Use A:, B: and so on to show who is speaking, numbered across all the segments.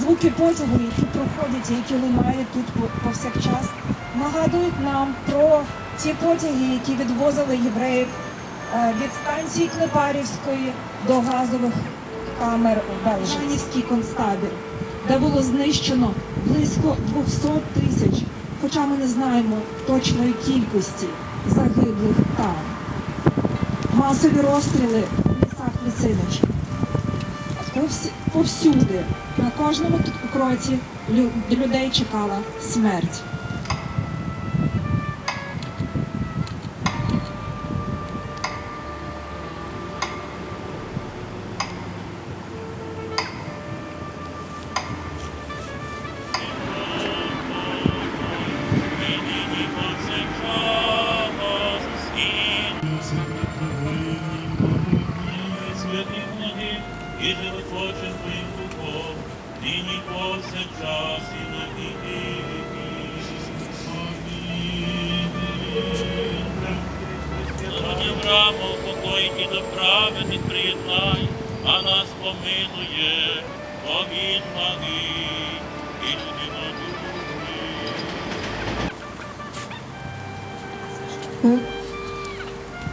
A: Звуки потягу, які проходять, які лунають тут повсякчас, нагадують нам про ті потяги, які відвозили євреїв е, від станції Клепарівської до газових камер в Белжанівський концтабір, де було знищено близько 200 тисяч, хоча ми не знаємо точної кількості загиблих там. Масові розстріли в лісах Лисинич. Повсюди, на кожному кроці лю- людей чекала смерть.
B: Помилує, він благий і людинолюбний.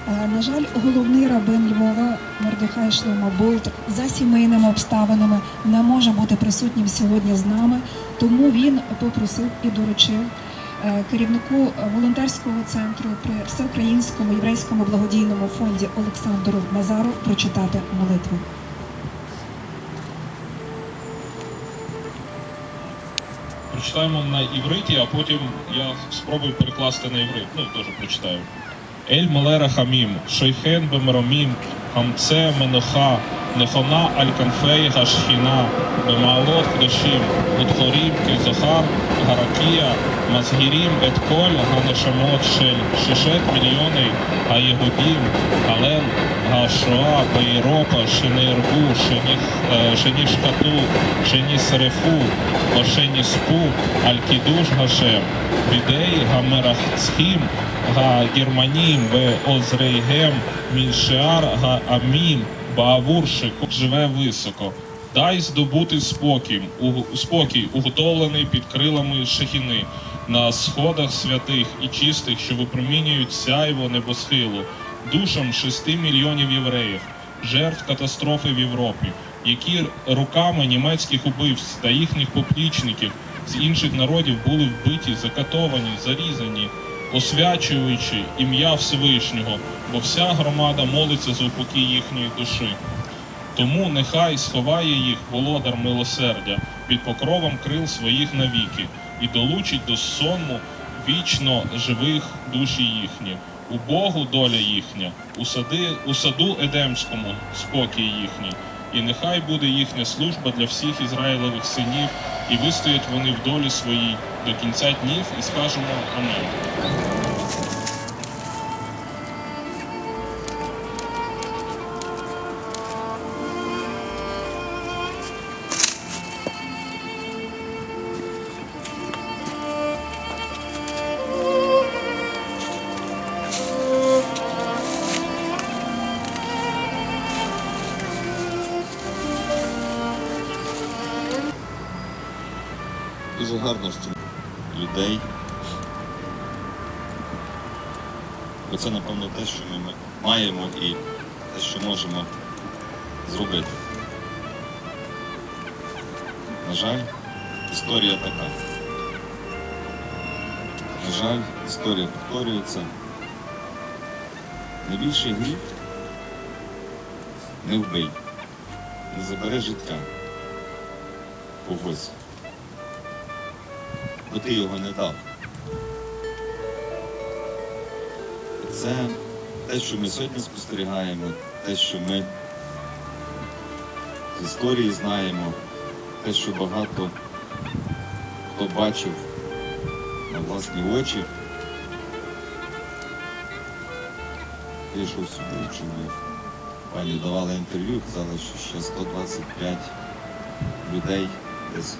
A: Е, На жаль, головний рабин Львова Мордехай Шлома Болт за сімейними обставинами не може бути присутнім сьогодні з нами, тому він попросив і доручив е, керівнику волонтерського центру при всеукраїнському єврейському благодійному фонді Олександру Назару прочитати молитву.
C: Прочитаємо на івриті, а потім я спробую перекласти на іврит. Ну, теж прочитаю. Ель Малера Хамім, Шейхен Бемеромім, Хамце Меноха, Нехона Аль Канфей Гашхіна, Бемаалот Кдошим, Утхорім Кизохар, Гаракія, Мазгірім Ет Коль Ганешамот Шель, Шишет Мільйони, Аєгудім, Галел, Гашоа, Бейропа, Шенербу, Шенішхату, Шенісрефу, Ошеніспу, Аль-Кідуш Гашем, Бідей Гамерахцхім, Га-Германім, В Озрейгем, Міншеар, Га-Амім, Баавуршик, живе високо. Дай здобути спокій, у- спокій, уготовлений під крилами шахіни, на сходах святих і чистих, що випромінюють сяйво небосхилу, душам шести мільйонів євреїв, жертв катастрофи в Європі, які руками німецьких убивць та їхніх поплічників з інших народів були вбиті, закатовані, зарізані, освячуючи ім'я Всевишнього, бо вся громада молиться за упокій їхньої душі. Тому нехай сховає їх володар милосердя під покровом крил своїх навіки і долучить до сонму вічно живих душі їхні. У Богу доля їхня, у, сади, у саду Едемському спокій їхній. І нехай буде їхня служба для всіх Ізраїлевих синів, і вистоять вони в долі своїй до кінця днів, і скажемо Амінь.
D: Дуже гарно, що людей. Бо це, напевно, те, що ми маємо і те, що можемо зробити. На жаль, історія така. На жаль, історія повторюється. Найбільший гріх не вбий, не забере життя когось бо ти його не дав. Це те, що ми сьогодні спостерігаємо, те, що ми з історії знаємо, те, що багато хто бачив на власні очі. Я йшов сюди, чули, пані давала інтерв'ю, казали, що ще 125 людей десь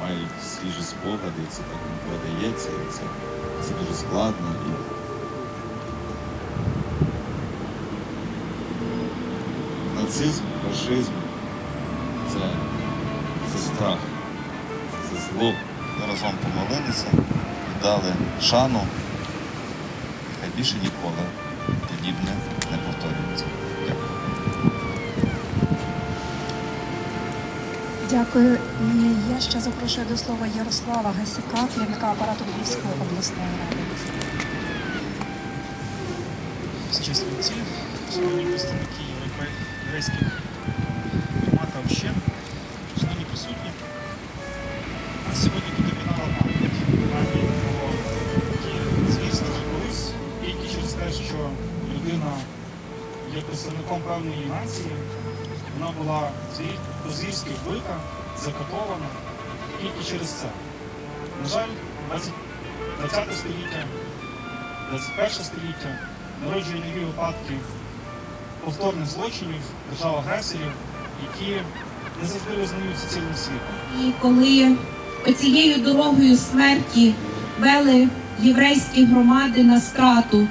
D: мають свіжі спогади, це так не продається, і це, це дуже складно. І... Нацизм, фашизм це, це страх. село разом помолилися, дали шану. Хай більше ніколи подібне не повторюється. Дякую.
A: Я ще запрошую до слова Ярослава Гасяка, керівника апарату Львівської обласної ради.
E: Чесні отці, шановні представники європе- єврейських громад та общин, шановні присутні. Сьогодні тут об'єднала пам'ять про ті звірства колись, тільки через те, що людина є представником певної нації, вона була по-звірськи вбита, закатована тільки через це. На жаль, 20 20 століття 21 століття народжує нові випадки повторних злочинів, держав-агресорів, які не завжди визнаються цілим світом.
F: І коли оцією дорогою смерті вели єврейські громади на страту,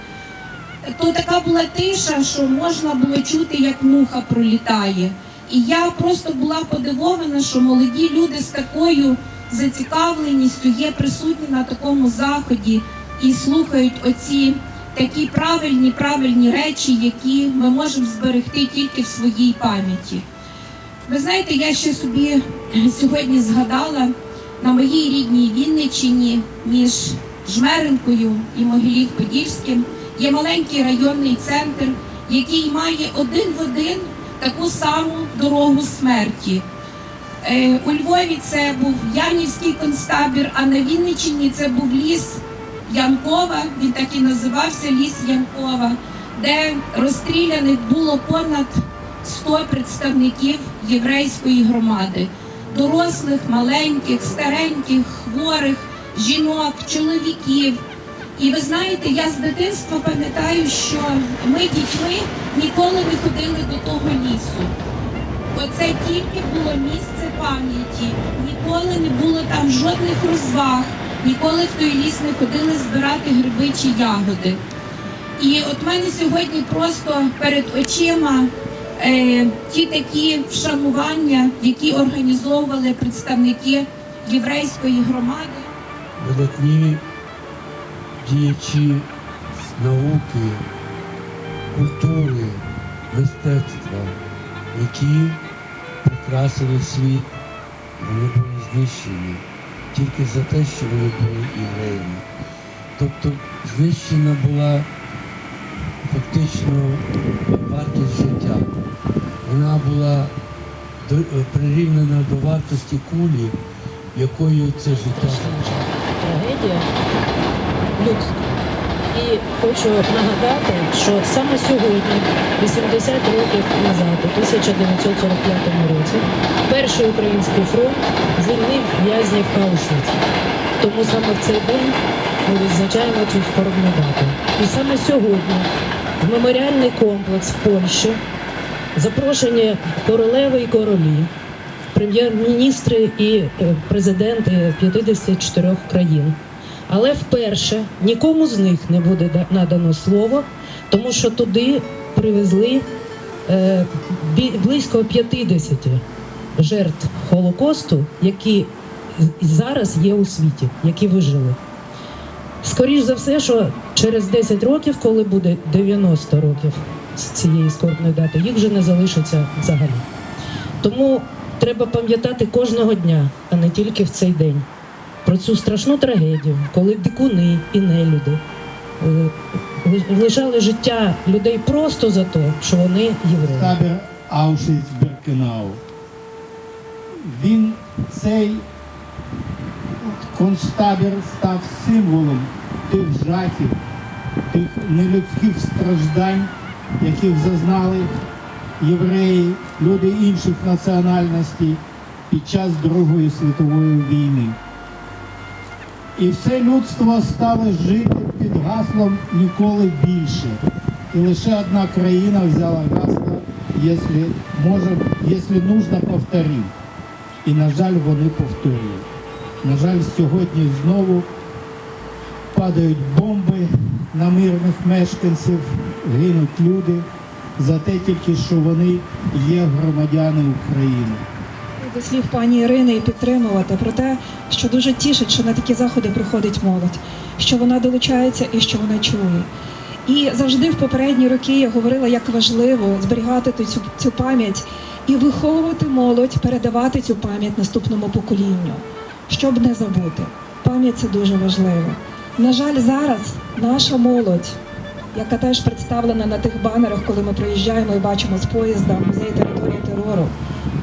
F: то така була тиша, що можна було чути, як муха пролітає. І я просто була подивована, що молоді люди з такою зацікавленістю є присутні на такому заході і слухають оці такі правильні, правильні речі, які ми можемо зберегти тільки в своїй пам'яті. Ви знаєте, я ще собі сьогодні згадала на моїй рідній Вінниччині між Жмеринкою і Могилів-Подільським є маленький районний центр, який має один в один таку саму дорогу смерті. Е, У Львові це був Янівський концтабір, а на Вінниччині це був ліс Янкова, він так і називався Ліс Янкова, де розстріляних було понад 100 представників єврейської громади, дорослих, маленьких, стареньких, хворих, жінок, чоловіків. І ви знаєте, я з дитинства пам'ятаю, що ми дітьми ніколи не ходили до того лісу. Оце тільки було місце пам'яті, ніколи не було там жодних розваг, ніколи в той ліс не ходили збирати гриби чи ягоди. І от мене сьогодні просто перед очима е, ті такі вшанування, які організовували представники єврейської громади.
G: видатні діячі науки, культури, мистецтва, які прикрасили світ, вони були знищені тільки за те, що вони були євреями. Тобто знищена була фактично вартість життя. Вона була прирівнена до вартості кулі, якою це життя.
H: трагедія людства. І хочу нагадати, що саме сьогодні, 80 років назад, у 1945 році, перший український фронт звільнив в'язнів Аушвіц. Тому саме в цей день ми відзначаємо цю скорбну дату. І саме сьогодні в меморіальний комплекс в Польщі запрошені королеви і королі, прем'єр-міністри і е, президенти 54 країн. Але вперше нікому з них не буде надано слово, тому що туди привезли е, близько 50 жертв Холокосту, які зараз є у світі, які вижили. Скоріш за все, що через 10 років, коли буде 90 років з цієї скорбної дати, їх вже не залишиться взагалі. Тому треба пам'ятати кожного дня, а не тільки в цей день, про цю страшну трагедію, коли дикуни і нелюди е, лишали життя людей просто за те, що вони євреї.
I: табір Аушвіц-Біркенау. Він цей концтабір став символом тих жахів, тих нелюдських страждань, яких зазнали євреї, люди інших національностей під час Другої світової війни. І все людство стало жити під гаслом ніколи більше. І лише одна країна взяла гасло, якщо нужно, повторив. І, на жаль, вони повторюють. На жаль, сьогодні знову падають бомби на мирних мешканців, гинуть люди за те тільки, що вони є громадяни України.
A: До слів пані Ірини і підтримувати про те, що дуже тішить, що на такі заходи приходить молодь, що вона долучається і що вона чує. І завжди в попередні роки я говорила, як важливо зберігати цю, цю пам'ять і виховувати молодь, передавати цю пам'ять наступному поколінню, щоб не забути. Пам'ять це дуже важливо. На жаль, зараз наша молодь, яка теж представлена на тих банерах, коли ми приїжджаємо і бачимо з поїзда музей території терору.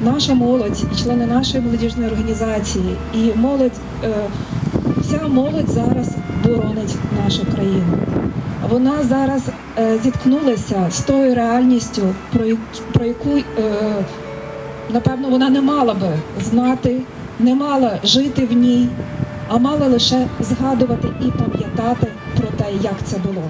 A: Наша молодь і члени нашої молодіжної організації, і молодь, е, вся молодь зараз боронить нашу країну. Вона зараз е, зіткнулася з тою реальністю, про, яку е, напевно вона не мала би знати, не мала жити в ній, а мала лише згадувати і пам'ятати про те, як це було.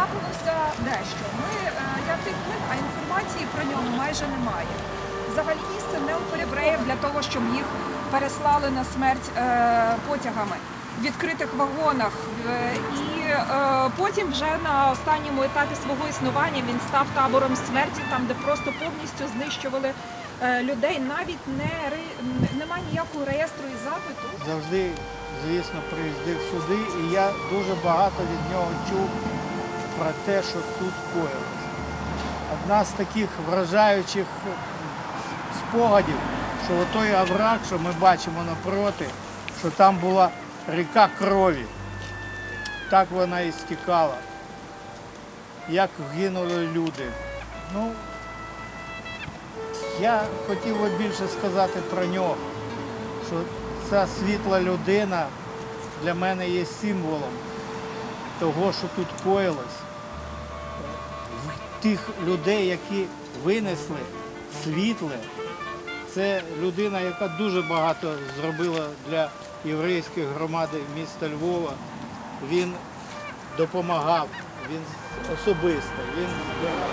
J: Трапилося дещо. Ми, е, я тикнув, а інформації про нього майже немає. Взагалі місце не у для того, щоб їх переслали на смерть е, потягами в відкритих вагонах. Е, і потім вже на останньому етапі свого існування він став табором смерті, там де просто повністю знищували людей. Навіть не немає ніякого реєстру і запиту.
I: завжди, звісно, приїздив сюди, і я дуже багато від нього чув про те, що тут коїлось. Одна з таких вражаючих спогадів, що отой овраг, що ми бачимо напроти, що там була ріка крові. Так вона і стікала. Як гинули люди. Ну, я хотів би більше сказати про нього що ця світла людина для мене є символом того, що тут коїлось. Тих людей, які винесли світле, це людина, яка дуже багато зробила для єврейської громади міста Львова. Він допомагав, він особисто, він збирав.